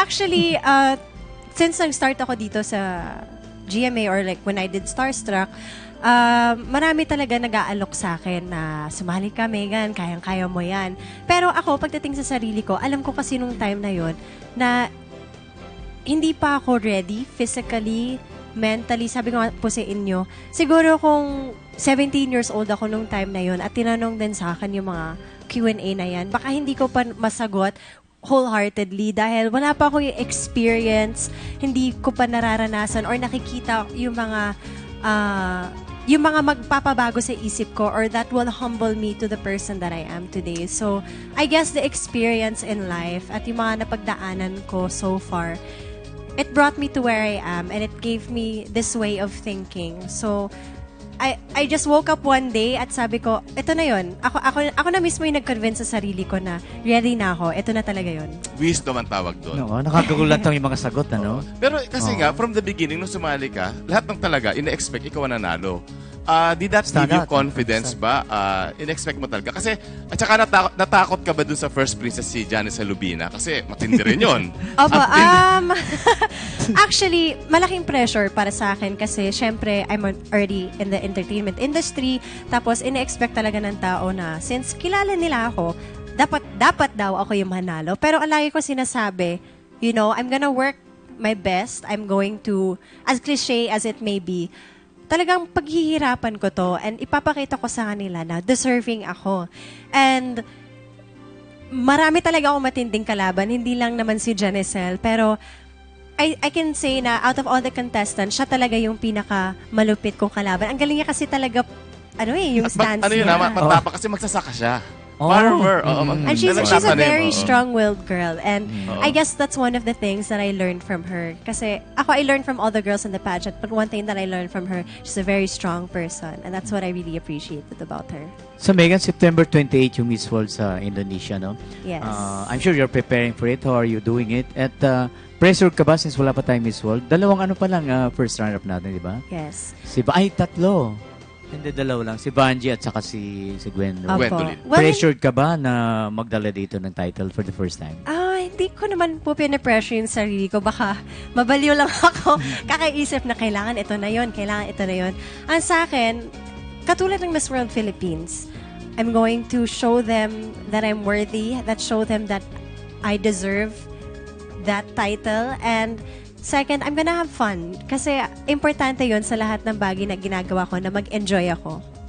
Actually, uh, since nag-start ako dito sa GMA or like when I did Starstruck, uh, marami talaga nag-aalok sa akin na sumali ka, Megan, kayang-kaya mo yan. Pero ako, pagdating sa sarili ko, alam ko kasi nung time na yon na hindi pa ako ready physically, mentally. Sabi ko po sa inyo, siguro kung 17 years old ako nung time na yon at tinanong din sa akin yung mga Q&A na yan, baka hindi ko pa masagot wholeheartedly dahil wala pa ako yung experience, hindi ko pa nararanasan or nakikita yung mga uh, yung mga magpapabago sa isip ko or that will humble me to the person that I am today. So, I guess the experience in life at yung mga napagdaanan ko so far, it brought me to where I am and it gave me this way of thinking. So, I I just woke up one day at sabi ko, ito na yon. Ako ako ako na mismo yung nag-convince sa sarili ko na ready na ako. Ito na talaga yon. Wisdom ang tawag doon. No, nakakagulat yung mga sagot, ano? Pero kasi Oo. nga, from the beginning, nung sumali ka, lahat ng talaga, ina-expect ikaw ang nanalo. Ah, did that Stand give you confidence ba? Ah, in-expect mo talaga? Kasi, at saka natakot, natakot ka ba dun sa first princess si Janice Lubina? Kasi matindi rin yun. Opo, um, actually, malaking pressure para sa akin kasi syempre, I'm already in the entertainment industry. Tapos, ina-expect talaga ng tao na since kilala nila ako, dapat, dapat daw ako yung manalo. Pero ang lagi ko sinasabi, you know, I'm gonna work my best. I'm going to, as cliche as it may be, talagang paghihirapan ko to and ipapakita ko sa kanila na deserving ako. And marami talaga ako matinding kalaban. Hindi lang naman si Janicel. Pero I, I can say na out of all the contestants, siya talaga yung pinaka malupit kong kalaban. Ang galing niya kasi talaga, ano eh, yung At stance ano yun niya. naman, matapa kasi magsasaka siya. Oh. Farmer. Oo, Mm. And she's, she's a very strong-willed girl. And Oo. I guess that's one of the things that I learned from her. Kasi ako, I learned from all the girls in the pageant. But one thing that I learned from her, she's a very strong person. And that's what I really appreciated about her. So Megan, September 28 yung Miss World sa Indonesia, no? Yes. Uh, I'm sure you're preparing for it. How are you doing it? At uh, pressured ka ba since wala pa tayong Miss World? Dalawang ano pa lang uh, first runner-up natin, di ba? yes. Si ba ay tatlo. Hindi dalawa lang. Si Banji at saka si si Gwen. Gwendolyn. Well, Pressured ka ba na magdala dito ng title for the first time? Ah, hindi ko naman po pinapressure yung sarili ko. Baka mabaliw lang ako. Kakaisip na kailangan ito na yon, kailangan ito na yon. Ang sa akin, katulad ng Miss World Philippines, I'm going to show them that I'm worthy, that show them that I deserve that title. And second, I'm gonna have fun. Kasi importante yon sa lahat ng bagay na ginagawa ko na mag-enjoy ako.